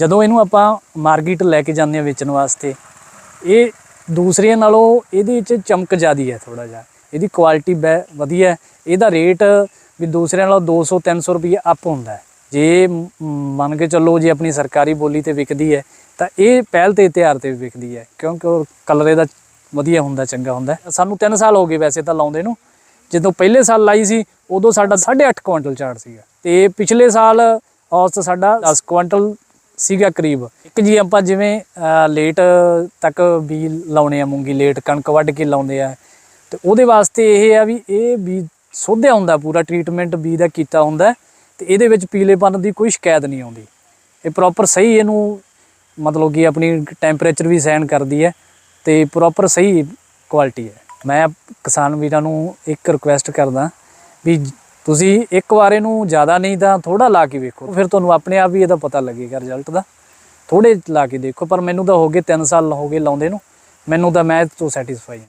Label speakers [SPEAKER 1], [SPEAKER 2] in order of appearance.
[SPEAKER 1] ਜਦੋਂ ਇਹਨੂੰ ਆਪਾਂ ਮਾਰਕੀਟ ਲੈ ਕੇ ਜਾਂਦੇ ਆ ਵੇਚਣ ਵਾਸਤੇ, ਇਹ ਦੂਸਰਿਆਂ ਨਾਲੋਂ ਇਹਦੇ ਵਿੱਚ ਚਮਕ ਜ਼ਿਆਦੀ ਹੈ ਥੋੜਾ ਜਿਹਾ। ਇਹਦੀ ਕੁਆਲਿਟੀ ਵਧੀਆ ਇਹਦਾ ਰੇਟ ਵੀ ਦੂਸਰਿਆਂ ਨਾਲੋਂ 200 300 ਰੁਪਏ ਅਪ ਹੁੰਦਾ ਹੈ। ਜੇ ਮੰਨ ਕੇ ਚੱਲੋ ਜੇ ਆਪਣੀ ਸਰਕਾਰੀ ਬੋਲੀ ਤੇ ਵਿਕਦੀ ਹੈ, ਤਾਂ ਇਹ ਪਹਿਲ ਤੇ ਤਿਉਹਾਰ ਤੇ ਵੀ ਵਿਕਦੀ ਹੈ। ਕਿਉਂਕਿ ਉਹ ਕਲਰ ਇਹਦਾ ਵਧੀਆ ਹੁੰਦਾ, ਚੰਗਾ ਹੁੰਦਾ ਸਾਨੂੰ 3 ਸਾਲ ਹੋ ਗਏ ਵੈਸੇ ਤਾਂ ਲਾਉਂਦੇ ਨੂੰ। ਜਦੋਂ ਪਹਿਲੇ ਸਾਲ ਲਾਈ ਸੀ, ਉਦੋਂ ਸਾਡਾ 8.5 ਕੁਇੰਟਲ ਝਾੜ ਸੀਗਾ। ਤੇ ਪਿਛਲੇ ਸਾਲ ਔਸਤ ਸਾਡਾ 10 ਕੁਇੰਟਲ ਸੀਗਾ ਕਰੀਬ। ਇੱਕ ਜੀ ਆਪਾਂ ਜਿਵੇਂ ਲੇਟ ਤੱਕ ਬੀ ਲਾਉਣੇ ਆ ਮੂੰਗੀ ਲੇਟ ਕਣਕ ਵੱਢ ਕੇ ਲਾਉਂਦੇ ਆ। ਤੇ ਉਹਦੇ ਵਾਸਤੇ ਇਹ ਆ ਵੀ ਇਹ ਬੀ ਸੋਧਿਆ ਹੁੰਦਾ, ਪੂਰਾ ਟ੍ਰੀਟਮੈਂਟ ਬੀ ਦਾ ਕੀਤਾ ਹੁੰਦਾ ਤੇ ਇਹਦੇ ਵਿੱਚ ਪੀਲੇਪਨ ਦੀ ਕੋਈ ਸ਼ਿਕਾਇਤ ਨਹੀਂ ਆਉਂਦੀ। ਇਹ ਪ੍ਰੋਪਰ ਸਹੀ ਇਹਨੂੰ, ਮਤਲਬ ਕਿ ਆਪਣੀ ਟੈਂਪਰੇਚਰ ਵੀ ਸਹਿਣ ਕਰਦੀ ਹੈ ਤੇ ਪ੍ਰੋਪਰ ਸਹੀ ਕੁਆਲਿਟੀ ਹੈ। ਮੈਂ ਕਿਸਾਨ ਵੀਰਾਂ ਨੂੰ ਇੱਕ ਰਿਕੁਐਸਟ ਕਰਦਾ ਵੀ ਤੁਸੀਂ ਇੱਕ ਵਾਰ ਇਹਨੂੰ ਜ਼ਿਆਦਾ ਨਹੀਂ ਤਾਂ ਥੋੜਾ ਲਾ ਕੇ ਵੇਖੋ, ਫਿਰ ਤੁਹਾਨੂੰ ਆਪਣੇ ਆਪ ਹੀ ਇਹਦਾ ਪਤਾ ਲੱਗੇਗਾ ਰਿਜ਼ਲਟ ਦਾ। ਥੋੜੇ ਲਾ ਕੇ ਦੇਖੋ, ਪਰ ਮੈਨੂੰ ਤਾਂ ਹੋ ਗਏ 3 ਸਾਲ ਹੋ ਗਏ ਲਾਉਂਦੇ ਨੂੰ। ਮੈਨੂੰ ਤਾਂ ਮੈਂ ਤੋਂ ਸੈਟੀਸਫਾਈ ਹਾਂ।